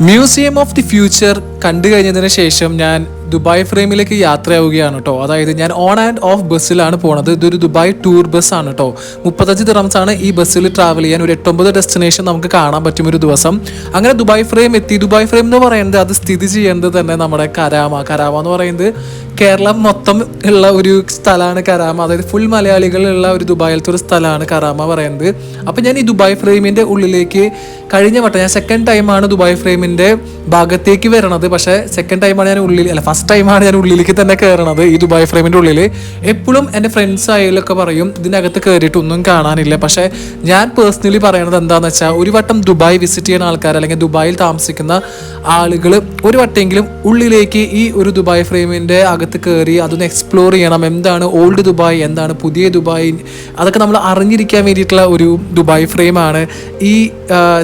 Museum of the future കണ്ടു കഴിഞ്ഞതിന് ശേഷം ഞാൻ ദുബായ് ഫ്രെയിമിലേക്ക് യാത്രയാവുകയാണ് കേട്ടോ. അതായത് ഞാൻ ഓൺ ആൻഡ് ഓഫ് ബസ്സിലാണ് പോണത്. ഇതൊരു ദുബായ് ടൂർ ബസ് ആണ് കേട്ടോ. മുപ്പത്തഞ്ച് ദിറംസാണ് ഈ ബസ്സിൽ ട്രാവൽ ചെയ്യാൻ ഒരു എട്ടൊമ്പത് ഡെസ്റ്റിനേഷൻ നമുക്ക് കാണാൻ പറ്റും ഒരു ദിവസം. അങ്ങനെ ദുബായ് ഫ്രെയിം എത്തി. ദുബായ് ഫ്രെയിം എന്ന് പറയുന്നത് അത് സ്ഥിതി ചെയ്യുന്നത് തന്നെ നമ്മുടെ കരാമ. കരാമ എന്ന് പറയുന്നത് കേരളം മൊത്തം ഉള്ള ഒരു സ്ഥലമാണ് കരാമ. അതായത് ഫുൾ മലയാളികളുള്ള ഒരു ദുബായിലത്തെ ഒരു സ്ഥലമാണ് കരാമ പറയുന്നത്. അപ്പം ഞാൻ ഈ ദുബായ് ഫ്രെയിമിന്റെ ഉള്ളിലേക്ക് കഴിഞ്ഞ വട്ടം ഞാൻ സെക്കൻഡ് ടൈമാണ് ദുബായ് ഫ്രെയിമിന്റെ ഭാഗത്തേക്ക് വരണത്. പക്ഷേ സെക്കൻഡ് ടൈമാണ് ഞാൻ ഉള്ളിൽ അല്ല ഫസ്റ്റ് ടൈമാണ് ഞാൻ ഉള്ളിലേക്ക് തന്നെ കയറണത് ഈ ദുബായ് ഫ്രെയിമിന്റെ ഉള്ളിൽ എപ്പോഴും എന്റെ ഫ്രണ്ട്സ് ആയാലൊക്കെ പറയും ഇതിനകത്ത് കയറിയിട്ട് ഒന്നും കാണാനില്ല. പക്ഷേ ഞാൻ പേഴ്സണലി പറയണത് എന്താണെന്ന് വെച്ചാൽ ഒരു വട്ടം ദുബായ് വിസിറ്റ് ചെയ്യുന്ന ആൾക്കാർ അല്ലെങ്കിൽ ദുബായിൽ താമസിക്കുന്ന ആളുകൾ ഒരു വട്ടമെങ്കിലും ഉള്ളിലേക്ക് ഈ ഒരു ദുബായ് ഫ്രെയിമിന്റെ അകത്ത് കയറി അതൊന്ന് എക്സ്പ്ലോർ ചെയ്യണം. എന്താണ് ഓൾഡ് ദുബായ്? എന്താണ് പുതിയ ദുബായ്? അതൊക്കെ നമ്മൾ അറിഞ്ഞിരിക്കാൻ വേണ്ടിയിട്ടുള്ള ഒരു ദുബായ് ഫ്രെയിമാണ് ഈ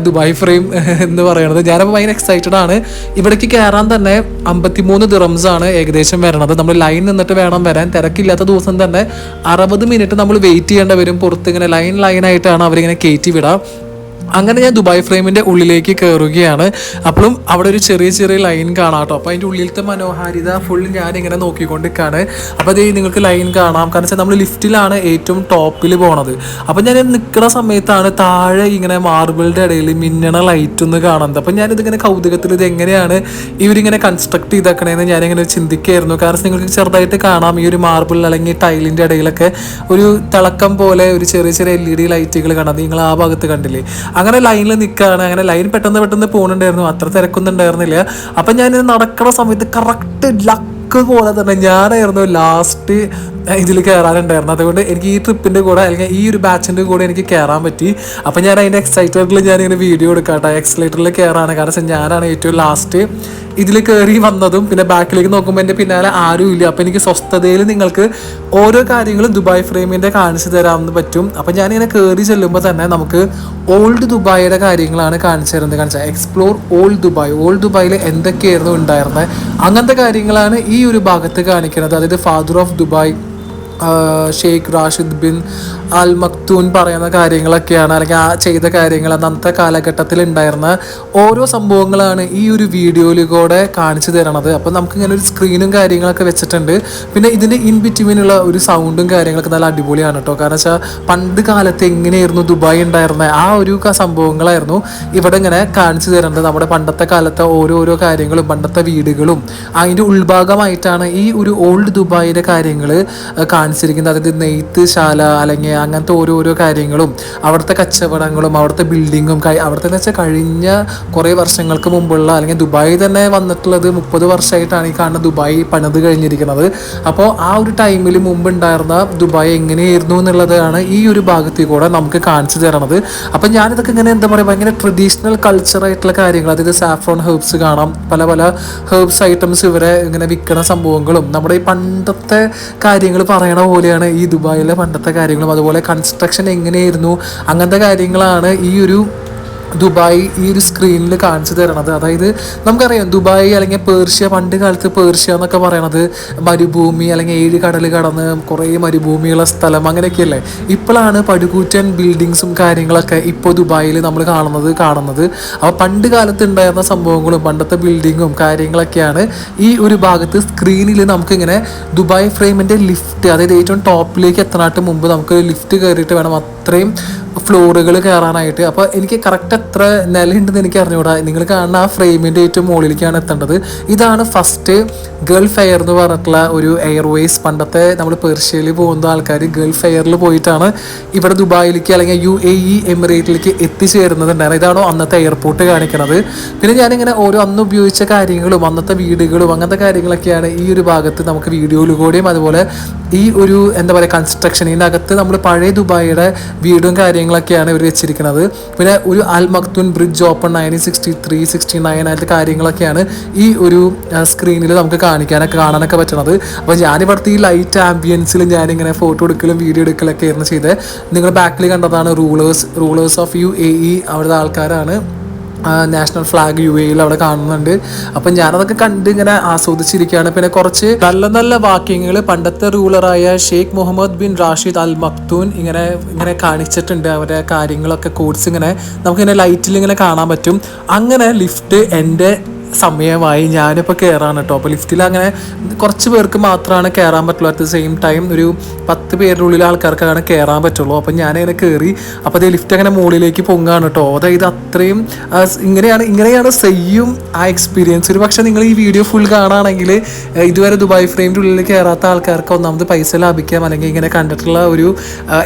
ദുബായ് ഫ്രെയിം എന്ന് പറയുന്നത് ഞാനപ്പോൾ ഭയങ്കര എക്സൈറ്റഡ് ആണ്. ഇവിടേക്ക് കയറാൻ തന്നെ അമ്പത്തിമൂന്ന് ദിറംസ് ആണ് ഏകദേശം വരണത്. നമ്മൾ ലൈൻ നിന്നിട്ട് വേണം വരാൻ. തിരക്കില്ലാത്ത ദിവസം തന്നെ അറുപത് മിനിറ്റ് നമ്മൾ വെയിറ്റ് ചെയ്യേണ്ടി വരും. പുറത്ത് ഇങ്ങനെ ലൈൻ ലൈനായിട്ടാണ് അവരിങ്ങനെ കയറ്റി വിടാം. അങ്ങനെ ഞാൻ ദുബായ് ഫ്രെയിമിന്റെ ഉള്ളിലേക്ക് കയറുകയാണ് അപ്പോഴും അവിടെ ഒരു ചെറിയ ചെറിയ ലൈൻ കാണാം കേട്ടോ. അപ്പോൾ അതിന്റെ ഉള്ളിലത്തെ മനോഹാരിത ഫുൾ ഞാൻ ഇങ്ങനെ നോക്കിക്കൊണ്ടിരിക്കുകയാണ് അപ്പോൾ അതേ നിങ്ങൾക്ക് ലൈൻ കാണാം. കാരണം വെച്ചാൽ നമ്മൾ ലിഫ്റ്റിലാണ് ഏറ്റവും ടോപ്പിൽ പോണത്. അപ്പോൾ ഞാൻ നിൽക്കുന്ന സമയത്താണ് താഴെ ഇങ്ങനെ മാർബിളിന്റെ ഇടയിൽ മിന്നണ ലൈറ്റ് ഒന്ന് കാണുന്നത്. അപ്പോൾ ഞാനിതിങ്ങനെ കൗതുകത്തിൽ ഇത് എങ്ങനെയാണ് ഇവരിങ്ങനെ കൺസ്ട്രക്ട് ചെയ്തേക്കണേന്ന് ഞാനിങ്ങനെ ചിന്തിക്കുകയായിരുന്നു കാരണം നിങ്ങൾക്ക് ചെറുതായിട്ട് കാണാം. ഈ ഒരു മാർബിൾ അല്ലെങ്കിൽ ടൈലിന്റെ ഇടയിലൊക്കെ ഒരു തിളക്കം പോലെ ഒരു ചെറിയ ചെറിയ എൽ ഇ ഡി ലൈറ്റുകൾ കാണാം. നിങ്ങൾ ആ ഭാഗത്ത് കണ്ടില്ലേ? അങ്ങനെ ലൈനിൽ നിൽക്കുകയാണ് അങ്ങനെ ലൈൻ പെട്ടെന്ന് പെട്ടെന്ന് പോകുന്നുണ്ടായിരുന്നു അത്ര തിരക്കൊന്നും ഉണ്ടായിരുന്നില്ല അപ്പം ഞാൻ നടക്കുന്ന സമയത്ത് കറക്റ്റ് ലക്ക് പോലെ തന്നെ ഞാനായിരുന്നു ലാസ്റ്റ് ഇതിൽ കയറാനുണ്ടായിരുന്നു അതുകൊണ്ട് എനിക്ക് ഈ ട്രിപ്പിന്റെ കൂടെ അല്ലെങ്കിൽ ഈ ഒരു ബാച്ചിന്റെ കൂടെ എനിക്ക് കയറാൻ പറ്റി. അപ്പോൾ ഞാൻ അതിന്റെ എക്സൈറ്റഡിൽ ഞാനിങ്ങനെ വീഡിയോ എടുക്കാട്ടെ. എക്സലേറ്ററിൽ കയറാണ് കാരണം ഞാനാണ് ഏറ്റവും ലാസ്റ്റ് ഇതിൽ കയറി വന്നതും പിന്നെ ബാക്കിലേക്ക് നോക്കുമ്പോൾ എന്റെ പിന്നാലെ ആരും ഇല്ല. അപ്പോൾ എനിക്ക് സ്വസ്ഥതയിൽ നിങ്ങൾക്ക് ഓരോ കാര്യങ്ങളും ദുബായ് ഫ്രെയിമിന്റെ കാണിച്ചു തരാമെന്ന് പറ്റും. അപ്പം ഞാനിങ്ങനെ കയറി ചെല്ലുമ്പോൾ തന്നെ നമുക്ക് ഓൾഡ് ദുബായിയുടെ കാര്യങ്ങളാണ് കാണിച്ചു തരുന്നത്. കാണിച്ചാൽ എക്സ്പ്ലോർ ഓൾഡ് ദുബായ്. ഓൾഡ് ദുബായിൽ എന്തൊക്കെയായിരുന്നു ഉണ്ടായിരുന്നത് അങ്ങനത്തെ കാര്യങ്ങളാണ് ഈ ഒരു ഭാഗത്ത് കാണിക്കുന്നത്. അതായത് father of Dubai Sheikh Rashid bin Al Maktoum പറയുന്ന കാര്യങ്ങളൊക്കെയാണ് അല്ലെങ്കിൽ ആ ചെയ്ത കാര്യങ്ങൾ അന്നത്തെ കാലഘട്ടത്തിൽ ഉണ്ടായിരുന്ന ഓരോ സംഭവങ്ങളാണ് ഈ ഒരു വീഡിയോയിൽ കൂടെ കാണിച്ചു തരണത്. അപ്പോൾ നമുക്ക് ഇങ്ങനെ ഒരു സ്ക്രീനും കാര്യങ്ങളൊക്കെ വെച്ചിട്ടുണ്ട്. പിന്നെ ഇതിന്റെ ഇൻ ബിറ്റ്വീനുള്ള ഒരു സൗണ്ടും കാര്യങ്ങളൊക്കെ നല്ല അടിപൊളിയാണ് കേട്ടോ കാരണം വെച്ചാൽ പണ്ട് കാലത്ത് എങ്ങനെയായിരുന്നു ദുബായ് ഉണ്ടായിരുന്ന ആ ഒരു സംഭവങ്ങളായിരുന്നു ഇവിടെ ഇങ്ങനെ കാണിച്ചു തരേണ്ടത് നമ്മുടെ പണ്ടത്തെ കാലത്തെ ഓരോരോ കാര്യങ്ങളും പണ്ടത്തെ വീടുകളും അതിന്റെ ഉൾഭാഗമായിട്ടാണ് ഈ ഒരു ഓൾഡ് ദുബായിയുടെ കാര്യങ്ങൾ കാണിച്ചിരിക്കുന്നത്. അതിന്റെ നെയ്ത്ത് ശാല അല്ലെങ്കിൽ അങ്ങനത്തെ ഓരോരോ കാര്യങ്ങളും അവിടുത്തെ കച്ചവടങ്ങളും അവിടുത്തെ ബിൽഡിങ്ങും അവിടുത്തെ എന്ന് വെച്ചാൽ കഴിഞ്ഞ കുറേ വർഷങ്ങൾക്ക് മുമ്പുള്ള അല്ലെങ്കിൽ ദുബായി തന്നെ വന്നിട്ടുള്ളത് മുപ്പത് വർഷമായിട്ടാണ് ഈ കാണുന്ന ദുബായി പണിത് കഴിഞ്ഞിരിക്കുന്നത്. അപ്പോൾ ആ ഒരു ടൈമിൽ മുമ്പ് ഉണ്ടായിരുന്ന ദുബായ് എങ്ങനെയായിരുന്നു എന്നുള്ളതാണ് ഈ ഒരു ഭാഗത്തിൽ കൂടെ നമുക്ക് കാണിച്ചു തരണത്. അപ്പം ഞാനിതൊക്കെ ഇങ്ങനെ എന്താ പറയുക ഭയങ്കര ട്രഡീഷണൽ കൾച്ചറായിട്ടുള്ള കാര്യങ്ങൾ അതായത് സാഫ്രോൺ ഹെർബ്സ് കാണാം പല പല ഹെർബ്സ് ഐറ്റംസ് ഇവരെ ഇങ്ങനെ വിൽക്കുന്ന സംഭവങ്ങളും നമ്മുടെ ഈ പണ്ടത്തെ കാര്യങ്ങൾ പറയണ പോലെയാണ് ഈ ദുബായിലെ പണ്ടത്തെ കാര്യങ്ങളും. അതുപോലെ കൺസ്ട്രക്ഷൻ എങ്ങനെയായിരുന്നു? അങ്ങനത്തെ കാര്യങ്ങളാണ് ഈ ഒരു ദുബായ് ഈ ഒരു സ്ക്രീനിൽ കാണിച്ചു തരണത്. അതായത് നമുക്കറിയാം ദുബായ് അല്ലെങ്കിൽ പേർഷ്യ പണ്ട് കാലത്ത് പേർഷ്യ എന്നൊക്കെ പറയണത് മരുഭൂമി അല്ലെങ്കിൽ ഏഴ് കടൽ കടന്ന് കുറേ മരുഭൂമിയുള്ള സ്ഥലം അങ്ങനെയൊക്കെയല്ലേ? ഇപ്പോഴാണ് പടുകൂറ്റൻ ബിൽഡിങ്സും കാര്യങ്ങളൊക്കെ ഇപ്പോൾ ദുബായിൽ നമ്മൾ കാണുന്നത് കാണുന്നത്. അപ്പോൾ പണ്ട് കാലത്ത് ഉണ്ടായിരുന്ന സംഭവങ്ങളും പണ്ടത്തെ ബിൽഡിങ്ങും കാര്യങ്ങളൊക്കെയാണ് ഈ ഒരു ഭാഗത്ത് സ്ക്രീനിൽ നമുക്കിങ്ങനെ ദുബായ് ഫ്രെയിമിന്റെ ലിഫ്റ്റ് അതായത് ഏറ്റവും ടോപ്പിലേക്ക് എത്താനായിട്ട് മുമ്പ് നമുക്ക് ലിഫ്റ്റ് കയറിയിട്ട് വേണം അത്രയും ഫ്ലോറുകൾ കയറാനായിട്ട്. അപ്പോൾ എനിക്ക് കറക്റ്റ് എത്ര നിലയുണ്ടെന്ന് എനിക്ക് അറിഞ്ഞുകൂടാ. നിങ്ങൾ കാണുന്ന ആ ഫ്രെയിമിന്റെ ഏറ്റവും മുകളിലേക്കാണ് എത്തേണ്ടത്. ഇതാണ് ഫസ്റ്റ് ഗൾഫ് എയർ എന്ന് പറഞ്ഞിട്ടുള്ള ഒരു എയർവേസ് പണ്ടത്തെ നമ്മൾ പേർഷ്യയിൽ പോകുന്ന ആൾക്കാർ ഗൾഫ് എയറിൽ പോയിട്ടാണ് ഇവിടെ ദുബായിലേക്ക് അല്ലെങ്കിൽ യു എ ഇ എമിറേറ്റിലേക്ക് എത്തിച്ചേരുന്നതുണ്ടായിരുന്നു ഇതാണോ അന്നത്തെ എയർപോർട്ട് കാണിക്കുന്നത് പിന്നെ ഞാനിങ്ങനെ ഓരോ അന്ന് ഉപയോഗിച്ച കാര്യങ്ങളും അന്നത്തെ വീടുകളും അങ്ങനത്തെ കാര്യങ്ങളൊക്കെയാണ് ഈ ഒരു ഭാഗത്ത് നമുക്ക് വീഡിയോയിൽ കൂടിയും അതുപോലെ ഈ ഒരു എന്താ പറയുക കൺസ്ട്രക്ഷൻ ഇതിനകത്ത് നമ്മൾ പഴയ ദുബായിയുടെ വീടും കാര്യങ്ങളൊക്കെയാണ് ഇവർ വെച്ചിരിക്കുന്നത്. പിന്നെ ഒരു Al Maktoum bridge open nineteen sixty three sixty nine ആയിട്ട് കാര്യങ്ങളൊക്കെയാണ് ഈ ഒരു സ്ക്രീനിൽ നമുക്ക് കാണിക്കാനൊക്കെ കാണാനൊക്കെ പറ്റണത്. അപ്പോൾ ഞാനിവിടുത്തെ ഈ ലൈറ്റ് ആംബിയൻസിൽ ഞാനിങ്ങനെ ഫോട്ടോ എടുക്കലും വീഡിയോ എടുക്കലൊക്കെ ആയിരുന്നു ചെയ്തത് നിങ്ങൾ ബാക്കിൽ കണ്ടതാണ് rulers rulers of U A E അവിടുത്തെ ആൾക്കാരാണ്. നാഷണൽ ഫ്ലാഗ് യു എയിൽ അവിടെ കാണുന്നുണ്ട്. അപ്പം ഞാനതൊക്കെ കണ്ട് ഇങ്ങനെ ആസ്വദിച്ചിരിക്കുകയാണ്. പിന്നെ കുറച്ച് നല്ല നല്ല വാക്യങ്ങൾ പണ്ടത്തെ റൂളറായ Sheikh Mohammed bin Rashid Al Maktoum ഇങ്ങനെ ഇങ്ങനെ കാണിച്ചിട്ടുണ്ട്. അവരുടെ കാര്യങ്ങളൊക്കെ കോഡ്സ് ഇങ്ങനെ നമുക്കിങ്ങനെ ലൈറ്റിൽ ഇങ്ങനെ കാണാൻ പറ്റും. അങ്ങനെ ലിഫ്റ്റ് എന്റെ സമയമായി ഞാനിപ്പോൾ കയറാണ് കേട്ടോ അപ്പോൾ ലിഫ്റ്റിൽ അങ്ങനെ കുറച്ച് പേർക്ക് മാത്രമാണ് കയറാൻ പറ്റുള്ളൂ. അറ്റ് ദ സെയിം ടൈം ഒരു പത്ത് പേരുടെ ഉള്ളിൽ ആൾക്കാർക്കാണ് കയറാൻ പറ്റുള്ളൂ. അപ്പം ഞാനിങ്ങനെ കയറി അപ്പോൾ അതേ ലിഫ്റ്റ് അങ്ങനെ മുകളിലേക്ക് പൊങ്ങാണ് കേട്ടോ അതായത് അത്രയും ഇങ്ങനെയാണ് ഇങ്ങനെയാണ് സെയ്യും ആ എക്സ്പീരിയൻസ് ഒരു പക്ഷേ നിങ്ങൾ ഈ വീഡിയോ ഫുൾ കാണുകയാണെങ്കിൽ ഇതുവരെ ദുബായ് ഫ്രെയിമിന്റെ ഉള്ളിൽ കയറാത്ത ആൾക്കാർക്ക് ഒന്നാമത് പൈസ ലാഭിക്കാം. അല്ലെങ്കിൽ ഇങ്ങനെ കണ്ടിട്ടുള്ള ഒരു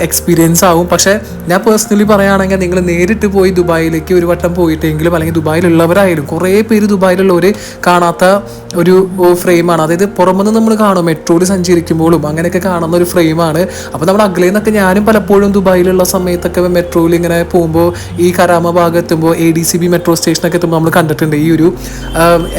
എക്സ്പീരിയൻസ് ആവും. പക്ഷേ ഞാൻ പേഴ്സണലി പറയുകയാണെങ്കിൽ നിങ്ങൾ നേരിട്ട് പോയി ദുബായിലേക്ക് ഒരു വട്ടം പോയിട്ടെങ്കിലും അല്ലെങ്കിൽ ദുബായിലുള്ളവരായാലും കുറേ പേര് ദുബായിലുള്ളവർ കാണാത്ത ഒരു ഫ്രെയിമാണ്. അതായത് പുറമെന്ന് നമ്മൾ കാണും മെട്രോയിൽ സഞ്ചരിക്കുമ്പോഴും അങ്ങനെയൊക്കെ കാണുന്ന ഒരു ഫ്രെയിമാണ്. അപ്പോൾ നമ്മൾ അഗ്ലേന്നൊക്കെ ഞാനും പലപ്പോഴും ദുബായിലുള്ള സമയത്തൊക്കെ മെട്രോയിൽ ഇങ്ങനെ പോകുമ്പോൾ ഈ കരാമ ഭാഗം എത്തുമ്പോൾ A D C B metro സ്റ്റേഷനൊക്കെ എത്തുമ്പോൾ നമ്മൾ കണ്ടിട്ടുണ്ട് ഈ ഒരു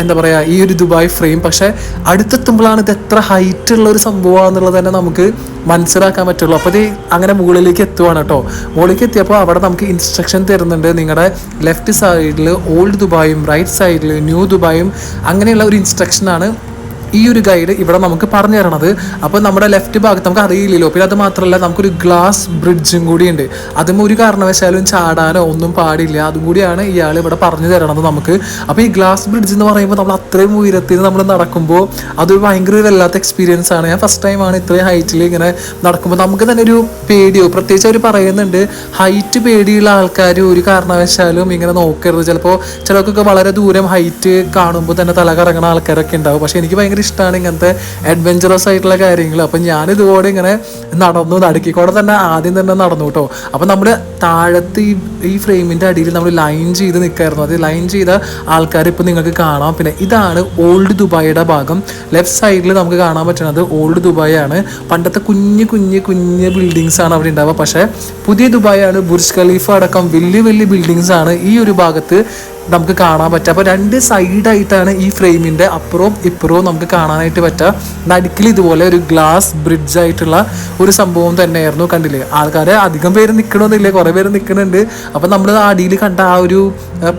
എന്താ പറയുക ഈ ഒരു ദുബായ് ഫ്രെയിം. പക്ഷേ അടുത്തെത്തുമ്പോഴാണ് ഇത് എത്ര ഹൈറ്റ് ഉള്ള ഒരു സംഭവമാണെന്നുള്ളത് തന്നെ നമുക്ക് മനസ്സിലാക്കാൻ പറ്റുള്ളൂ. അപ്പോൾ ഇത് അങ്ങനെ മുകളിലേക്ക് എത്തുവാണ് കേട്ടോ. മുകളിലേക്ക് എത്തിയപ്പോൾ അവിടെ നമുക്ക് ഇൻസ്ട്രക്ഷൻ തരുന്നുണ്ട്. നിങ്ങളുടെ ലെഫ്റ്റ് സൈഡിൽ ഓൾഡ് ദുബായും റൈറ്റ് സൈഡിൽ ന്യൂ ദുബായും അങ്ങനെയുള്ള ഒരു ഇൻസ്ട്രക്ഷനാണ് ഈ ഒരു ഗൈഡ് ഇവിടെ നമുക്ക് പറഞ്ഞു തരണത്. അപ്പോൾ നമ്മുടെ ലെഫ്റ്റ് ഭാഗത്ത് നമുക്ക് അറിയില്ലല്ലോ. പിന്നെ അത് മാത്രമല്ല നമുക്കൊരു ഗ്ലാസ് ബ്രിഡ്ജും കൂടിയുണ്ട്. അതും ഒരു കാരണവശാലും ചാടാനോ ഒന്നും പാടില്ല. അതും കൂടിയാണ് ഇയാൾ ഇവിടെ പറഞ്ഞു തരണത് നമുക്ക്. അപ്പോൾ ഈ ഗ്ലാസ് ബ്രിഡ്ജ് എന്ന് പറയുമ്പോൾ നമ്മൾ അത്രയും ഉയരത്തിൽ നമ്മൾ നടക്കുമ്പോൾ അതൊരു ഭയങ്കര വല്ലാത്ത എക്സ്പീരിയൻസ് ആണ്. ഞാൻ ഫസ്റ്റ് ടൈമാണ് ഇത്രയും ഹൈറ്റിൽ ഇങ്ങനെ നടക്കുമ്പോൾ. നമുക്ക് തന്നെ ഒരു പേടിയോ? പ്രത്യേകിച്ച് അവർ പറയുന്നുണ്ട് ഹൈറ്റ് പേടിയുള്ള ആൾക്കാർ ഒരു കാരണവശാലും ഇങ്ങനെ നോക്കരുത്. ചിലപ്പോൾ ചിലർക്കൊക്കെ വളരെ ദൂരം ഹൈറ്റ് കാണുമ്പോൾ തന്നെ തല കറങ്ങുന്ന ആൾക്കാരൊക്കെ ഉണ്ടാവും. പക്ഷേ എനിക്ക് ഭയങ്കര ഇഷ്ടമാണ് ഇങ്ങനത്തെ അഡ്വഞ്ചറസ് ആയിട്ടുള്ള കാര്യങ്ങൾ. അപ്പം ഞാൻ ഇതുപോലെ ഇങ്ങനെ നടന്നു. നടുക്കിക്കൂടെ തന്നെ ആദ്യം തന്നെ നടന്നു കേട്ടോ അപ്പം നമ്മൾ താഴത്ത് ഈ ഈ ഫ്രെയിമിന്റെ അടിയിൽ നമ്മൾ ലൈൻ ചെയ്ത് നിൽക്കായിരുന്നു അത് ലൈൻ ചെയ്ത ആൾക്കാർ ഇപ്പം നിങ്ങൾക്ക് കാണാം. പിന്നെ ഇതാണ് ഓൾഡ് ദുബായിയുടെ ഭാഗം. ലെഫ്റ്റ് സൈഡിൽ നമുക്ക് കാണാൻ പറ്റുന്നത് ഓൾഡ് ദുബായ് ആണ് പണ്ടത്തെ കുഞ്ഞ് കുഞ്ഞ് കുഞ്ഞ് ബിൽഡിങ്സ് ആണ് അവിടെ ഉണ്ടാവുക. പക്ഷേ പുതിയ ദുബായ് ആണ് ബുർജ് ഖലീഫ അടക്കം വലിയ വലിയ ബിൽഡിങ്സ് ആണ് ഈ ഒരു ഭാഗത്ത് നമുക്ക് കാണാൻ പറ്റുക. അപ്പോൾ രണ്ട് സൈഡായിട്ടാണ് ഈ ഫ്രെയിമിന്റെ അപ്പുറവും ഇപ്പുറവും നമുക്ക് കാണാനായിട്ട് പറ്റുക. നടുക്കിൽ ഇതുപോലെ ഒരു ഗ്ലാസ് ബ്രിഡ്ജ് ആയിട്ടുള്ള ഒരു സംഭവം തന്നെയായിരുന്നു കണ്ടില്ലേ? ആൾക്കാർ അധികം പേര് നിൽക്കണമെന്നില്ല കുറേ പേര് നിൽക്കുന്നുണ്ട് അപ്പോൾ നമ്മൾ അടിയിൽ കണ്ട ആ ഒരു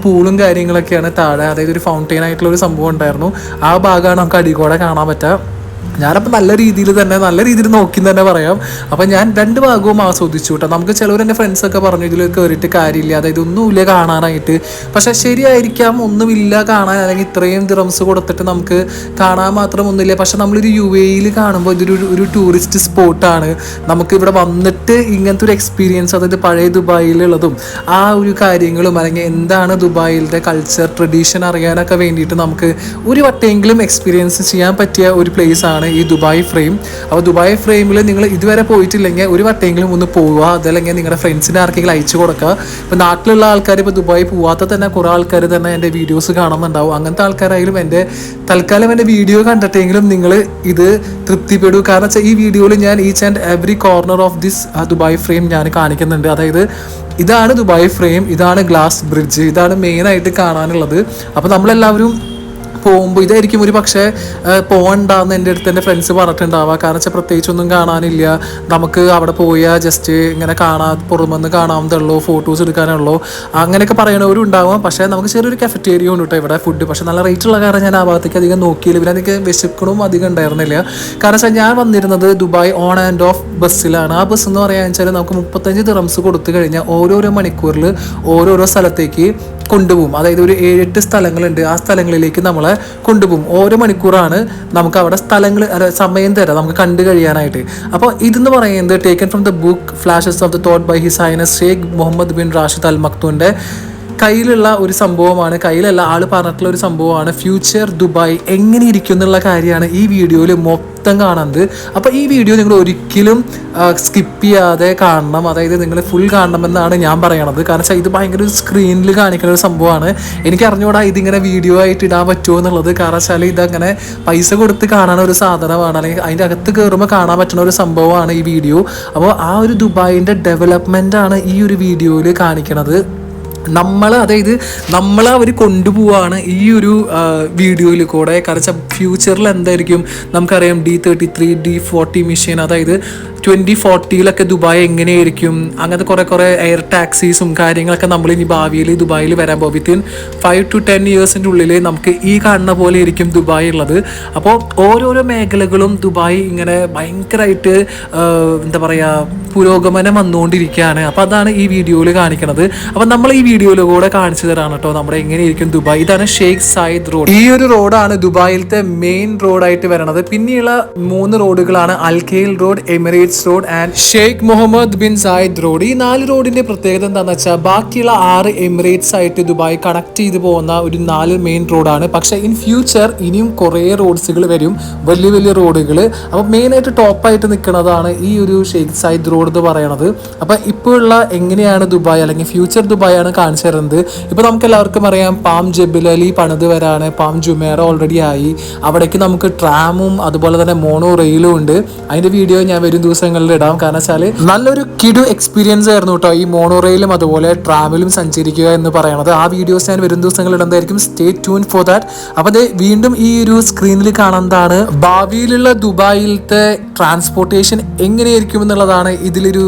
പൂളും കാര്യങ്ങളൊക്കെയാണ് താഴെ അതായത് ഒരു ഫൗണ്ടെയിൻ ആയിട്ടുള്ള ഒരു സംഭവം ഉണ്ടായിരുന്നു. ആ ഭാഗമാണ് നമുക്ക് അടികൂടെ കാണാൻ പറ്റുക. ഞാനപ്പോൾ നല്ല രീതിയിൽ തന്നെ നല്ല രീതിയിൽ നോക്കി തന്നെ പറയാം. അപ്പം ഞാൻ രണ്ട് ഭാഗവും ആസ്വദിച്ചു കേട്ടോ. നമുക്ക് ചിലവർ എന്റെ ഫ്രണ്ട്സൊക്കെ പറഞ്ഞു ഇതിൽ കയറിയിട്ട് കാര്യമില്ല. അതായത് ഒന്നുമില്ല കാണാനായിട്ട്. പക്ഷേ ശരിയായിരിക്കാം ഒന്നുമില്ല കാണാൻ. അല്ലെങ്കിൽ ഇത്രയും ദിറംസ് കൊടുത്തിട്ട് നമുക്ക് കാണാൻ മാത്രം ഒന്നുമില്ല. പക്ഷെ നമ്മളൊരു യു എയിൽ കാണുമ്പോൾ ഇതൊരു ഒരു ടൂറിസ്റ്റ് സ്പോട്ടാണ് നമുക്ക് ഇവിടെ വന്നിട്ട് ഇങ്ങനത്തെ ഒരു എക്സ്പീരിയൻസ് അതായത് പഴയ ദുബായിലുള്ളതും ആ ഒരു കാര്യങ്ങളും അല്ലെങ്കിൽ എന്താണ് ദുബായിലെ കൾച്ചർ ട്രഡീഷൻ അറിയാനൊക്കെ വേണ്ടിയിട്ട് നമുക്ക് ഒരു വട്ടമെങ്കിലും എക്സ്പീരിയൻസ് ചെയ്യാൻ പറ്റിയ ഒരു പ്ലേസ് ആണ്. ഈ ദുബായ് ഫ്രെയിം. അപ്പോൾ ദുബായ് ഫ്രെയിമിൽ നിങ്ങൾ ഇതുവരെ പോയിട്ടില്ലെങ്കിൽ ഒരു വട്ടമെങ്കിലും ഒന്ന് പോവുക. അതല്ലെങ്കിൽ നിങ്ങളുടെ ഫ്രണ്ട്സിന് ആർക്കെങ്കിലും അയച്ചു കൊടുക്കുക. ഇപ്പോൾ നാട്ടിലുള്ള ആൾക്കാർ ഇപ്പോൾ ദുബായ് പോവാത്ത തന്നെ കുറേ ആൾക്കാർ തന്നെ എന്റെ വീഡിയോസ് കാണുന്നുണ്ടാവും. അങ്ങനത്തെ ആൾക്കാരായാലും എന്റെ തൽക്കാലം എന്റെ വീഡിയോ കണ്ടിട്ടെങ്കിലും നിങ്ങൾ ഇത് തൃപ്തിപ്പെടൂ. കാരണം വെച്ചാൽ ഈ വീഡിയോയിൽ ഞാൻ each and every corner of this Dubai frame ഞാൻ കാണിക്കുന്നുണ്ട്. അതായത് ഇതാണ് ദുബായ് ഫ്രെയിം ഇതാണ് ഗ്ലാസ് ബ്രിഡ്ജ് ഇതാണ് മെയിനായിട്ട് കാണാനുള്ളത്. അപ്പോൾ നമ്മളെല്ലാവരും പോകുമ്പോൾ ഇതായിരിക്കും ഒരു പക്ഷേ പോകണ്ടെന്ന് എന്റെ അടുത്ത് എന്റെ ഫ്രണ്ട്സ് പറഞ്ഞിട്ടുണ്ടാവുക. കാരണം വെച്ചാൽ പ്രത്യേകിച്ചൊന്നും കാണാനില്ല. നമുക്ക് അവിടെ പോയാൽ ജസ്റ്റ് ഇങ്ങനെ കാണാ പുറമെന്ന് കാണാവുന്നതുള്ളൂ ഫോട്ടോസ് എടുക്കാനുള്ളൂ അങ്ങനെയൊക്കെ പറയണവരും ഉണ്ടാവും പക്ഷേ നമുക്ക് ചെറിയൊരു കഫറ്റേരിയ ഉണ്ട് കേട്ടോ ഇവിടെ ഫുഡ് പക്ഷേ നല്ല റേറ്റ് ഉള്ള കാരണം ഞാൻ ആ ഭാഗത്തേക്ക് അധികം നോക്കിയില്ല. പിന്നെ എനിക്ക് വിശക്കണവും അധികം ഉണ്ടായിരുന്നില്ല. കാരണം വെച്ചാൽ ഞാൻ വന്നിരുന്നത് ദുബായ് ഓൺ ആൻഡ് ഓഫ് ബസ്സിലാണ്. ആ ബസ് എന്ന് പറയുക വെച്ചാൽ നമുക്ക് മുപ്പത്തഞ്ച് ദിറംസ് കൊടുത്തു കഴിഞ്ഞാൽ ഓരോരോ മണിക്കൂറിൽ ഓരോരോ സ്ഥലത്തേക്ക് കൊണ്ടുപോകും. അതായത് ഒരു ഏഴെട്ട് സ്ഥലങ്ങളുണ്ട്. ആ സ്ഥലങ്ങളിലേക്ക് നമ്മളെ കൊണ്ടുപോകും. ഓരോ മണിക്കൂറാണ് നമുക്ക് അവിടെ സ്ഥലങ്ങൾ സമയം തരാം. നമുക്ക് കണ്ടു കഴിയാനായിട്ട്. അപ്പോൾ ഇതെന്ന് പറയുന്നത് taken from the book flashes of the thought by his highness Sheikh Mohammed bin Rashid Al മക്തൂന്റെ കയ്യിലുള്ള ഒരു സംഭവമാണ് കയ്യിലല്ല ആൾ പറഞ്ഞിട്ടുള്ള ഒരു സംഭവമാണ്. ഫ്യൂച്ചർ ദുബായ് എങ്ങനെ ഇരിക്കും എന്നുള്ള കാര്യമാണ് ഈ വീഡിയോയിൽ മൊത്തം കാണുന്നത് അപ്പോൾ ഈ വീഡിയോ നിങ്ങൾ ഒരിക്കലും സ്കിപ്പ് ചെയ്യാതെ കാണണം. അതായത് നിങ്ങൾ ഫുൾ കാണണമെന്നാണ് ഞാൻ പറയണത്. കാരണം വെച്ചാൽ ഇത് ഭയങ്കര സ്ക്രീനിൽ കാണിക്കുന്ന ഒരു സംഭവമാണ്. എനിക്ക് അറിഞ്ഞുകൂടാ ഇതിങ്ങനെ വീഡിയോ ആയിട്ട് ഇടാൻ പറ്റുമോ എന്നുള്ളത്. കാരണം വെച്ചാൽ ഇതങ്ങനെ പൈസ കൊടുത്ത് കാണാൻ ഒരു സാധനമാണ്. അല്ലെങ്കിൽ അതിന്റെ അകത്ത് കയറുമ്പോൾ കാണാൻ പറ്റുന്ന ഒരു സംഭവമാണ് ഈ വീഡിയോ അപ്പോൾ ആ ഒരു ദുബായിന്റെ ഡെവലപ്മെന്റ് ആണ് ഈ ഒരു വീഡിയോയിൽ കാണിക്കണത്. നമ്മൾ അതായത് നമ്മളെ അവർ കൊണ്ടുപോവാണ് ഈ ഒരു വീഡിയോയിൽ കൂടെ. കാരണം ഫ്യൂച്ചറിൽ എന്തായിരിക്കും? നമുക്കറിയാം D thirty three D forty machine അതായത് ട്വന്റി ഫോർട്ടിയിലൊക്കെ ദുബായ് എങ്ങനെയായിരിക്കും? അങ്ങനത്തെ കുറേ കുറേ എയർ ടാക്സീസും കാര്യങ്ങളൊക്കെ നമ്മൾ ഇനി ഭാവിയിൽ ദുബായിൽ വരാൻ പോകും. വിത്തിൻ ഫൈവ് ടു ടെൻ ഇയേഴ്സിന്റെ ഉള്ളിൽ നമുക്ക് ഈ കാണുന്ന പോലെ ആയിരിക്കും ദുബായ് ഉള്ളത്. അപ്പോൾ ഓരോരോ മേഖലകളും ദുബായ് ഇങ്ങനെ ഭയങ്കരമായിട്ട് എന്താ പറയുക പുരോഗമനം വന്നുകൊണ്ടിരിക്കുകയാണ്. അപ്പോൾ അതാണ് ഈ വീഡിയോയിൽ കാണിക്കുന്നത് അപ്പോൾ നമ്മൾ ഈ വീഡിയോയിൽ കൂടെ കാണിച്ചു തരാണ് കേട്ടോ. നമ്മുടെ എങ്ങനെയായിരിക്കും ദുബായ്? ഇതാണ് ഷെയ്ഖ് സായിദ് റോഡ്. ഈ ഒരു റോഡാണ് ദുബായിലത്തെ മെയിൻ റോഡായിട്ട് വരുന്നത് പിന്നെയുള്ള മൂന്ന് റോഡുകളാണ് Al Khail road Emirates road and Sheikh Mohammed bin Zayed road. ഈ നാല് റോഡിന്റെ പ്രത്യേകത എന്താണെന്ന് വെച്ചാൽ ബാക്കിയുള്ള ആറ് എമിറേറ്റ്സ് ആയിട്ട് ദുബായ് കണക്ട് ചെയ്തു പോകുന്ന ഒരു നാല് മെയിൻ റോഡാണ് പക്ഷേ ഇൻ ഫ്യൂച്ചർ ഇനിയും കുറേ റോഡ്സുകൾ വരും. വലിയ വലിയ റോഡുകൾ. അപ്പോൾ മെയിനായിട്ട് ടോപ്പായിട്ട് നിൽക്കുന്നതാണ് ഈ ഒരു ഷെയ്ഖ് സായിദ് റോഡ് എന്ന് പറയണത്. അപ്പോൾ ഇപ്പോഴുള്ള എങ്ങനെയാണ് ദുബായ്? അല്ലെങ്കിൽ ഫ്യൂച്ചർ ദുബായ് ആണ് കാണിച്ചു തരുന്നത്. ഇപ്പോൾ നമുക്ക് എല്ലാവർക്കും അറിയാം പാം ജബിൽ അലി പണിത് വരാണ്. പാം ജുമേറ ഓൾറെഡി ആയി. അവിടേക്ക് നമുക്ക് ട്രാമും അതുപോലെ തന്നെ മോണോ റെയിലും ഉണ്ട്. അതിന്റെ വീഡിയോ ഞാൻ വരും ദിവസങ്ങളിൽ ഇടാം. കാരണം വെച്ചാൽ നല്ലൊരു കിടു എക്സ്പീരിയൻസ് ആയിരുന്നു കേട്ടോ ഈ മോണോ റെയിലും അതുപോലെ ട്രാമിലും സഞ്ചരിക്കുക എന്ന് പറയുന്നത് ആ വീഡിയോസ് ഞാൻ വരും ദിവസങ്ങളിൽ ഇടുന്നതായിരിക്കും. സ്റ്റേ ട്യൂൺ ഫോർ ദാറ്റ് അപ്പോൾ അത് വീണ്ടും ഈ ഒരു സ്ക്രീനിൽ കാണുന്നതാണ്. ഭാവിയിലുള്ള ദുബായിലത്തെ ട്രാൻസ്പോർട്ടേഷൻ എങ്ങനെയായിരിക്കും എന്നുള്ളതാണ് ഇതിലൊരു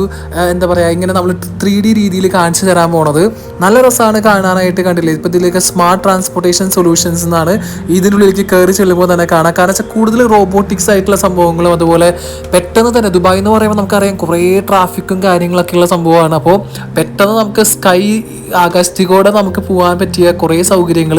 എന്താ പറയുക ഇങ്ങനെ നമ്മൾ ത്രീ ഡി രീതിയിൽ കാണിച്ചു തരാൻ പോണത്. നല്ല രസമാണ് കാണാനായിട്ട് കണ്ടില്ലേ? ഇപ്പം ഇതിലേക്ക് സ്മാർട്ട് ട്രാൻസ്പോർട്ടേഷൻ സൊല്യൂഷൻസ് എന്നാണ് ഇതിനുള്ളിലേക്ക് കയറി ചെല്ലുമ്പോൾ തന്നെ കാണാം. കാരണം വെച്ചാൽ കൂടുതൽ റോബോട്ടിക്സ് ആയിട്ടുള്ള സംഭവങ്ങളും അതുപോലെ പെട്ടെന്ന് തന്നെ ദുബായ് എന്ന് പറയുമ്പോൾ നമുക്കറിയാം കുറേ ട്രാഫിക്കും കാര്യങ്ങളൊക്കെ ഉള്ള സംഭവമാണ്. അപ്പോൾ പെട്ടെന്ന് നമുക്ക് സ്കൈ ആകാശത്തിലൂടെ നമുക്ക് പോകാൻ പറ്റിയ കുറേ സൗകര്യങ്ങൾ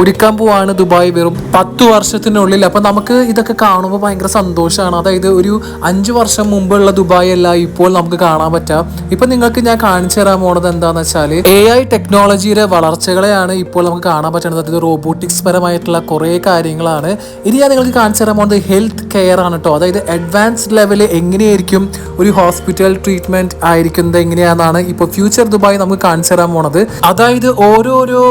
ഒരുക്കാൻ പോവാണ് ദുബായ് വെറും പത്ത് വർഷത്തിനുള്ളിൽ. അപ്പോൾ നമുക്ക് ഇതൊക്കെ കാണുമ്പോൾ ഭയങ്കര സന്തോഷമാണ്. അതായത് ഒരു അഞ്ച് വർഷം മുമ്പുള്ള ദുബായ് അല്ല ഇപ്പോൾ നമുക്ക് കാണാൻ പറ്റാം. ഇപ്പം നിങ്ങൾക്ക് ഞാൻ കാണിച്ചു തരാൻ പോണത് എന്താണെന്ന് വെച്ചാൽ എ ഐ ടെക്നോളജിയുടെ വളർച്ചകളെയാണ് ഇപ്പോൾ നമുക്ക് കാണാൻ പറ്റുന്നത്. അതായത് റോബോട്ടിക്സ് പരമായിട്ടുള്ള കുറേ കാര്യങ്ങളാണ്. ഇനി ഞാൻ നിങ്ങൾക്ക് കാണിച്ചു തരാൻ പോകുന്നത് ഹെൽത്ത് കെയർ ആണ് കേട്ടോ അതായത് അഡ്വാൻസ്ഡ് ലെവലിൽ എങ്ങനെയായിരിക്കും ഒരു ഹോസ്പിറ്റൽ ട്രീറ്റ്മെന്റ് ആയിരിക്കുന്നത് എങ്ങനെയാണെന്നാണ് ഇപ്പോൾ ഫ്യൂച്ചർ ദുബായ് നമുക്ക് കാണിച്ചു തരാൻ പോണത്. അതായത് ഓരോരോ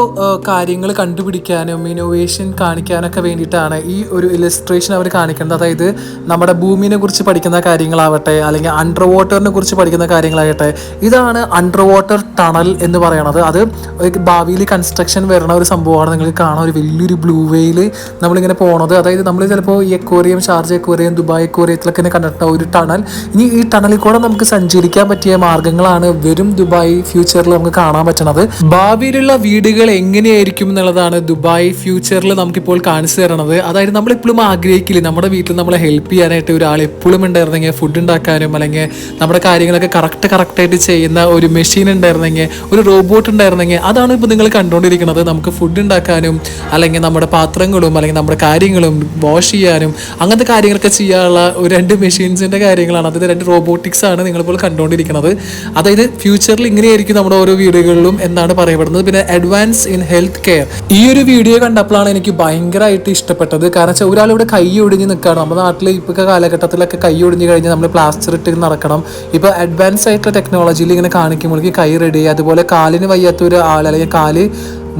കാര്യങ്ങൾ കണ്ടുപിടിക്കാനും ഇന്നോവേഷൻ കാണിക്കാനൊക്കെ വേണ്ടിയിട്ടാണ് ഈ ഒരു ഇലസ്ട്രേഷൻ അവർ കാണിക്കുന്നത്. അതായത് നമ്മുടെ ഭൂമിനെ കുറിച്ച് പഠിക്കുന്ന കാര്യങ്ങളാവട്ടെ അല്ലെങ്കിൽ അണ്ടർ വാട്ടറിനെ കുറിച്ച് പഠിക്കുന്ന കാര്യങ്ങളാകട്ടെ ഇതാണ് അണ്ടർ വാട്ടർ ടണൽ എന്ന് പറയണത് അത് ഭാവിയിൽ കൺസ്ട്രക്ഷൻ വരണ ഒരു സംഭവമാണ്. നിങ്ങൾ കാണാൻ ഒരു വലിയൊരു ബ്ലൂ വെയിൽ നമ്മളിങ്ങനെ പോണത്. അതായത് നമ്മൾ ചിലപ്പോൾ ഈ എക്കോറിയം ഷാർജ എക്കോറിയം ദുബായ് എക്കോറിയത്തിലൊക്കെ തന്നെ കണ്ടിട്ടുള്ള ഒരു ടണൽ ഇനി ഈ ടണലിൽ കൂടെ നമുക്ക് സഞ്ചരിക്കാൻ പറ്റിയ മാർഗങ്ങളാണ് വരും ദുബായ് ഫ്യൂച്ചറിൽ നമുക്ക് കാണാൻ പറ്റണത്. ഭാവിയിലുള്ള വീടുകൾ എങ്ങനെയായിരിക്കും എന്നുള്ളതാണ് ദുബായ് ഫ്യൂച്ചറിൽ നമുക്കിപ്പോൾ കാണിച്ചു തരണത്. അതായത് ആഗ്രഹിക്കില്ല ആഗ്രഹിക്കില്ലേ? നമ്മുടെ വീട്ടിൽ നമ്മളെ ഹെൽപ്പ് ചെയ്യാനായിട്ട് ഒരാൾ എപ്പോഴും ഉണ്ടായിരുന്നെങ്കിൽ ഫുഡ് ഉണ്ടാക്കാനും അല്ലെങ്കിൽ നമ്മുടെ കാര്യങ്ങളൊക്കെ കറക്റ്റ് കറക്റ്റായിട്ട് ചെയ്യുന്ന ഒരു മെഷീൻ ഉണ്ടായിരുന്നെങ്കിൽ ഒരു റോബോട്ട് ഉണ്ടായിരുന്നെങ്കിൽ അതാണ് ഇപ്പോൾ നിങ്ങൾ കണ്ടുകൊണ്ടിരിക്കുന്നത്. നമുക്ക് ഫുഡ് ഉണ്ടാക്കാനും അല്ലെങ്കിൽ നമ്മുടെ പാത്രങ്ങളും അല്ലെങ്കിൽ നമ്മുടെ കാര്യങ്ങളും വാഷ് ചെയ്യാനും അങ്ങനത്തെ കാര്യങ്ങളൊക്കെ ചെയ്യാനുള്ള ഒരു രണ്ട് മെഷീൻസിന്റെ കാര്യങ്ങളാണ്. അതായത് രണ്ട് റോബോട്ടിക്സ് ആണ് നിങ്ങളിപ്പോൾ കണ്ടുകൊണ്ടിരിക്കുന്നത്. അതായത് ഫ്യൂച്ചറിൽ ഇങ്ങനെയായിരിക്കും നമ്മുടെ ഓരോ വീടുകളിലും എന്നാണ് പറയപ്പെടുന്നത്. പിന്നെ അഡ്വാൻസ് ഇൻ ഹെൽത്ത് കെയർ ഈ ഒരു വീഡിയോ കണ്ടപ്പോഴാണ് എനിക്ക് ഭയങ്കരമായിട്ട് ഇഷ്ടപ്പെട്ടത്. കാരണം വെച്ചാൽ ഒരാളിവിടെ കൈ ഒടിഞ്ഞ് നിൽക്കുകയാണ്. നമ്മുടെ നാട്ടിൽ ഇപ്പോഴത്തെ കാലഘട്ടത്തിലൊക്കെ കൈ ഒടിഞ്ഞ് കഴിഞ്ഞാൽ നമ്മൾ പ്ലാസ്റ്റർ ഇട്ട് നടക്കണം. ഇപ്പോൾ അഡ്വാൻസ് ആയിട്ടുള്ള ടെക്നോളജിയിൽ ഇങ്ങനെ കാണിക്കുമ്പോഴേക്ക് കൈ റെഡി അതുപോലെ കാലിന് വയ്യാത്ത ആൾ അല്ലെങ്കിൽ കാൽ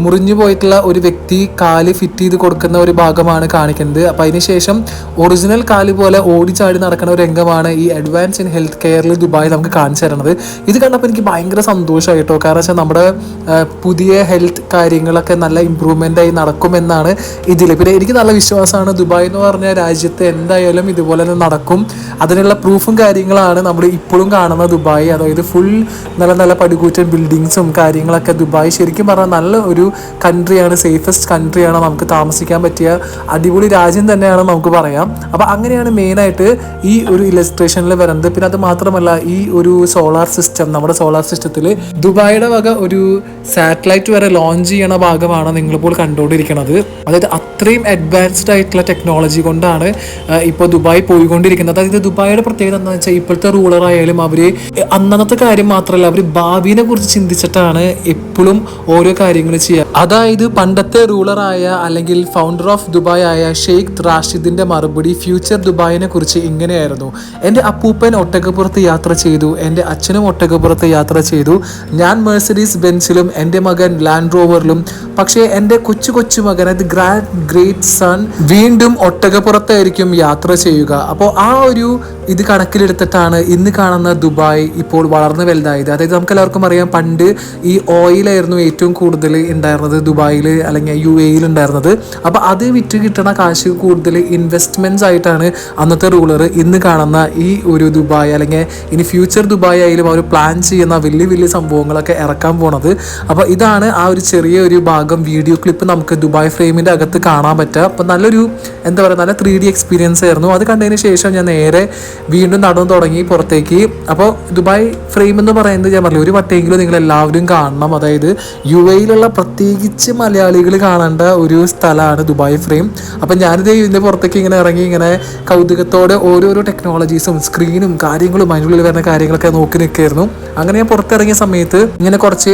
മുറിഞ്ഞു പോയിട്ടുള്ള ഒരു വ്യക്തി കാൽ ഫിറ്റ് ചെയ്ത് കൊടുക്കുന്ന ഒരു ഭാഗമാണ് കാണിക്കുന്നത്. അപ്പം അതിനുശേഷം ഒറിജിനൽ കാൽ പോലെ ഓടിച്ചാടി നടക്കുന്ന ഒരു രംഗമാണ് ഈ അഡ്വാൻസ് ഇൻ ഹെൽത്ത് കെയറിൽ ദുബായ് നമുക്ക് കാണിച്ചു തരുന്നത്. ഇത് കണ്ടപ്പോൾ എനിക്ക് ഭയങ്കര സന്തോഷമായി കേട്ടോ. കാരണം വെച്ചാൽ നമ്മുടെ പുതിയ ഹെൽത്ത് കാര്യങ്ങളൊക്കെ നല്ല ഇമ്പ്രൂവ്മെന്റ് ആയി നടക്കുമെന്നാണ് ഇതിൽ പിന്നെ എനിക്ക് നല്ല വിശ്വാസമാണ് ദുബായ് എന്ന് പറഞ്ഞ രാജ്യത്ത് എന്തായാലും ഇതുപോലെ തന്നെ നടക്കും. അതിനുള്ള പ്രൂഫും കാര്യങ്ങളാണ് നമ്മൾ ഇപ്പോഴും കാണുന്ന ദുബായ്. അതായത് ഫുൾ നല്ല നല്ല പടുകൂറ്റൻ ബിൽഡിങ്സും കാര്യങ്ങളൊക്കെ ദുബായ്. ശരിക്കും പറഞ്ഞാൽ നല്ല ഒരു കൺട്രിയാണ് സേഫസ്റ്റ് കൺട്രിയാണ് നമുക്ക് താമസിക്കാൻ പറ്റിയ അടിപൊളി രാജ്യം തന്നെയാണ് നമുക്ക് പറയാം. അപ്പോൾ അങ്ങനെയാണ് മെയിനായിട്ട് ഈ ഒരു ഇലസ്ട്രേഷനിൽ വരുന്നത്. പിന്നെ അത് മാത്രമല്ല ഈ ഒരു സോളാർ സിസ്റ്റം നമ്മുടെ സോളാർ സിസ്റ്റത്തിൽ ദുബായിയുടെ വക ഒരു സാറ്റലൈറ്റ് വരെ ലോഞ്ച് ചെയ്യണ ഭാഗമാണ് നിങ്ങളിപ്പോൾ കണ്ടുകൊണ്ടിരിക്കുന്നത് അതായത് അത്രയും അഡ്വാൻസ്ഡ് ആയിട്ടുള്ള ടെക്നോളജി കൊണ്ടാണ് ഇപ്പോൾ ദുബായ് പോയിക്കൊണ്ടിരിക്കുന്നത്. അതായത് ദുബായിയുടെ പ്രത്യേകത എന്താണെന്ന് വെച്ചാൽ ഇപ്പോഴത്തെ റൂളർ ആയാലും അവർ അന്നത്തെ കാര്യം മാത്രമല്ല അവർ ഭാവിനെ കുറിച്ച് ചിന്തിച്ചിട്ടാണ് എപ്പോഴും ഓരോ കാര്യങ്ങൾ ചെയ്യുക അതായത് പണ്ടത്തെ റൂളറായ അല്ലെങ്കിൽ ഫൗണ്ടർ ഓഫ് ദുബായ് ആയ ഷെയ്ഖ് റാഷിദിന്റെ മറുപടി ഫ്യൂച്ചർ ദുബായിനെ കുറിച്ച് ഇങ്ങനെയായിരുന്നു. എന്റെ അപ്പൂപ്പൻ ഒട്ടകപ്പുറത്ത് യാത്ര ചെയ്തു എന്റെ അച്ഛനും ഒട്ടകപ്പുറത്ത് യാത്ര ചെയ്തു. ഞാൻ മേഴ്സഡീസ് ബെൻസിലും എന്റെ മകൻ ലാൻഡ് റോവറിലും പക്ഷേ എന്റെ കൊച്ചു കൊച്ചു മകൻ അത് ഗ്രാൻഡ് ഗ്രേറ്റ് സൺ വീണ്ടും ഒട്ടകപ്പുറത്തായിരിക്കും യാത്ര ചെയ്യുക. അപ്പോൾ ആ ഒരു ഇത് കണക്കിലെടുത്തിട്ടാണ് ഇന്ന് കാണുന്ന ദുബായ് ഇപ്പോൾ വളർന്നു വലുതായത്. അതായത് നമുക്ക് എല്ലാവർക്കും അറിയാം പണ്ട് ഈ ഓയിലായിരുന്നു ഏറ്റവും കൂടുതൽ ഉണ്ടായിരുന്നത് ദുബായിൽ അല്ലെങ്കിൽ യു എയിൽ ഉണ്ടായിരുന്നത്. അപ്പോൾ അത് വിറ്റ് കിട്ടണ കാശ് കൂടുതൽ ഇൻവെസ്റ്റ്മെന്റ്സ് ആയിട്ടാണ് അന്നത്തെ റൂളർ ഇന്ന് കാണുന്ന ഈ ഒരു ദുബായ് അല്ലെങ്കിൽ ഇനി ഫ്യൂച്ചർ ദുബായ് ആയാലും അവർ പ്ലാൻ ചെയ്യുന്ന വലിയ വലിയ സംഭവങ്ങളൊക്കെ ഇറക്കാൻ പോണത്. അപ്പോൾ ഇതാണ് ആ ഒരു ചെറിയ ഒരു ഭാഗം വീഡിയോ ക്ലിപ്പ് നമുക്ക് ദുബായ് ഫ്രെയിമിന്റെ അകത്ത് കാണാൻ പറ്റുക. അപ്പോൾ നല്ലൊരു എന്താ പറയുക നല്ല ത്രീ ഡി എക്സ്പീരിയൻസ് ആയിരുന്നു. അത് കണ്ടതിന് ശേഷം ഞാൻ നേരെ വീണ്ടും നടന്നു തുടങ്ങി പുറത്തേക്ക്. അപ്പോൾ ദുബായ് ഫ്രെയിം എന്ന് പറയുന്നത് ഞാൻ പറഞ്ഞു ഒരു വട്ടെങ്കിലും നിങ്ങൾ എല്ലാവരും കാണണം. അതായത് യു എയിലുള്ള പ്രത്യേകിച്ച് മലയാളികൾ കാണേണ്ട ഒരു സ്ഥലമാണ് ദുബായ് ഫ്രെയിം. അപ്പം ഞാനിത് ഇതിന്റെ പുറത്തേക്ക് ഇങ്ങനെ ഇറങ്ങി ഇങ്ങനെ കൗതുകത്തോടെ ഓരോരോ ടെക്നോളജീസും സ്ക്രീനും കാര്യങ്ങളും അതിനുള്ളിൽ വരുന്ന കാര്യങ്ങളൊക്കെ നോക്കി നിൽക്കുകയായിരുന്നു. അങ്ങനെ ഞാൻ പുറത്തിറങ്ങിയ സമയത്ത് ഇങ്ങനെ കുറച്ച്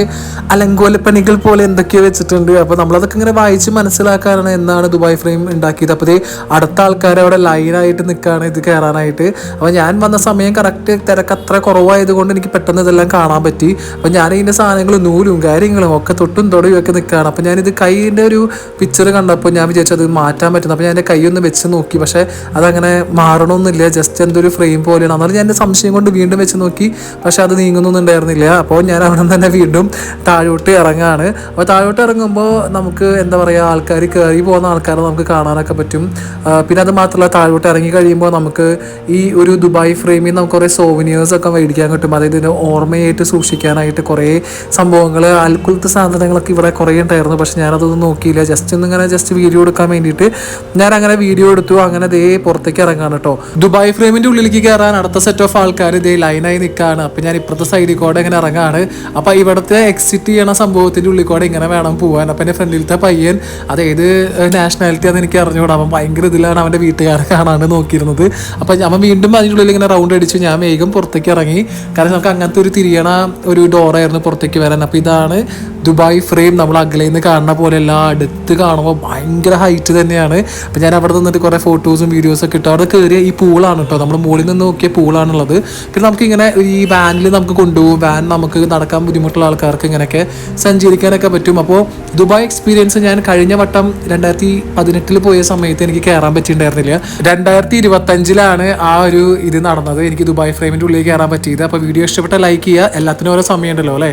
അലങ്കോലപ്പണികൾ പോലെ എന്തൊക്കെയോ വെച്ചിട്ടുണ്ട്. അപ്പോൾ നമ്മളതൊക്കെ ഇങ്ങനെ വായിച്ച് മനസ്സിലാക്കാനാണ് എന്നാണ് ദുബായ് ഫ്രെയിം ഉണ്ടാക്കിയത്. അപ്പോൾ അടുത്ത ആൾക്കാർ അവിടെ ലൈനായിട്ട് നിൽക്കുകയാണ് ഇത് കയറാനായിട്ട്. അപ്പോൾ ഞാൻ വന്ന സമയം കറക്റ്റ് തിരക്ക് അത്ര കുറവായതുകൊണ്ട് എനിക്ക് പെട്ടെന്ന് ഇതെല്ലാം കാണാൻ പറ്റി. അപ്പോൾ ഞാൻ ഇതിന്റെ സാധനങ്ങളും നൂലും കാര്യങ്ങളും ഒക്കെ തൊട്ടും തൊടയും ഒക്കെ നിൽക്കുകയാണ്. അപ്പോൾ ഞാനിത് കൈയിന്റെ ഒരു പിക്ചർ കണ്ടപ്പോൾ ഞാൻ വിചാരിച്ചു അത് മാറ്റാൻ പറ്റുന്നു. അപ്പോൾ ഞാൻ എന്റെ കൈ ഒന്ന് വെച്ച് നോക്കി. പക്ഷേ അതങ്ങനെ മാറണമെന്നില്ല ജസ്റ്റ് എന്തൊരു ഫ്രെയിം പോലെയാണ്. എന്നാലും ഞാൻ എന്റെ സംശയം കൊണ്ട് വീണ്ടും വെച്ച് നോക്കി. പക്ഷേ അത് നീങ്ങുന്നൊന്നും ഉണ്ടായിരുന്നില്ല അപ്പോൾ ഞാൻ അവിടെ നിന്ന് തന്നെ വീണ്ടും താഴോട്ട് ഇറങ്ങാണ്. അപ്പോൾ താഴോട്ട് ഇറങ്ങുമ്പോൾ നമുക്ക് എന്താ പറയുക ആൾക്കാർ കയറി പോകുന്ന ആൾക്കാരെ നമുക്ക് കാണാനൊക്കെ പറ്റും. പിന്നെ അത് മാത്രമല്ല താഴോട്ട് ഇറങ്ങി കഴിയുമ്പോൾ നമുക്ക് ഈ ഒരു ദുബായ് ഫ്രെയിമിൽ നമുക്ക് കുറേ സോവിനിയേഴ്സ് ഒക്കെ മേടിക്കാൻ കിട്ടും. അതായത് ഇതിന് ഓർമ്മയായിട്ട് സൂക്ഷിക്കാനായിട്ട് കുറേ സംഭവങ്ങൾ അൽക്കുലത്തെ സാധനങ്ങളൊക്കെ ഇവിടെ കുറേ ഉണ്ടായിരുന്നു. പക്ഷെ ഞാനതൊന്നും നോക്കിയില്ല. ജസ്റ്റ് ഒന്ന് ഇങ്ങനെ ജസ്റ്റ് വീഡിയോ എടുക്കാൻ വേണ്ടിയിട്ട്. ഞാൻ അങ്ങനെ വീഡിയോ എടുത്തു അങ്ങനെ ദേ പുറത്തേക്ക് ഇറങ്ങാണ് കേട്ടോ ദുബായ് ഫ്രെയിമിന്റെ ഉള്ളിലേക്ക് കയറാൻ അടുത്ത സെറ്റ് ഓഫ് ആൾക്കാർ ഇതേ ലൈനായി നിൽക്കുകയാണ് അപ്പം ഞാൻ ഇപ്പുറത്തെ സൈഡിൽ കൂടെ ഇങ്ങനെ ഇറങ്ങാണ്. അപ്പം ഇവിടുത്തെ എക്സിറ്റ് ചെയ്യണ സംഭവത്തിന്റെ ഉള്ളിൽ കൂടെ ഇങ്ങനെ വേണം പോകാൻ അപ്പം എന്റെ ഫ്രണ്ടിലത്തെ പയ്യൻ അത് ഏത് നാഷണാലിറ്റി ആണെന്ന് എനിക്ക് അറിഞ്ഞുകൂടാ അവൻ ഭയങ്കര ഇതിലാണ് അവന്റെ വീട്ടുകാരെ കാണാണ്ട് നോക്കിയിരുന്നത്. അപ്പം അവൻ വീണ്ടും അതിന്റെ ഉള്ളിൽ ഇങ്ങനെ റൗണ്ട് അടിച്ചു. ഞാൻ വേഗം പുറത്തേക്ക് ഇറങ്ങി. കാരണം നമുക്ക് അങ്ങനത്തെ ഒരു തിരിയണ ഒരു ഡോറായിരുന്നു പുറത്തേക്ക് വരാൻ. അപ്പം ഇതാണ് ദുബായ് ഫ്രെയിം നമ്മൾ അകലെ നിന്ന് കാണുന്ന പോലെ എല്ലാം അടുത്ത് കാണുമ്പോൾ ഭയങ്കര ഹൈറ്റ് തന്നെയാണ്. അപ്പോൾ ഞാൻ അവിടെ നിന്നിട്ട് കുറേ ഫോട്ടോസും വീഡിയോസും ഒക്കെ ഇട്ടു. അവിടെ കയറിയ ഈ പൂളാണ് കേട്ടോ നമ്മുടെ മുകളിൽ നിന്ന് നോക്കിയ പൂളാണുള്ളത്. പിന്നെ നമുക്ക് ഇങ്ങനെ ഈ വാനിൽ നമുക്ക് കൊണ്ടുപോകും. വാൻ നമുക്ക് നടക്കാൻ ബുദ്ധിമുട്ടുള്ള ആൾക്കാർക്ക് ഇങ്ങനെയൊക്കെ സഞ്ചരിക്കാനൊക്കെ പറ്റും. അപ്പോൾ ദുബായ് എക്സ്പീരിയൻസ് ഞാൻ കഴിഞ്ഞ വട്ടം രണ്ടായിരത്തി പതിനെട്ടിൽ പോയ സമയത്ത് എനിക്ക് കയറാൻ പറ്റിയിട്ടുണ്ടായിരുന്നില്ല. രണ്ടായിരത്തി ഇരുപത്തഞ്ചിലാണ് ആ ഒരു ഇത് നടന്നത്. എനിക്ക് ദുബായ് ഫ്രെയിമിന്റെ ഉള്ളിൽ കയറാൻ പറ്റിയത്. അപ്പോൾ വീഡിയോ ഇഷ്ടപ്പെട്ട ലൈക്ക് ചെയ്യുക. എല്ലാത്തിനും ഓരോ സമയമുണ്ടല്ലോ അല്ലേ?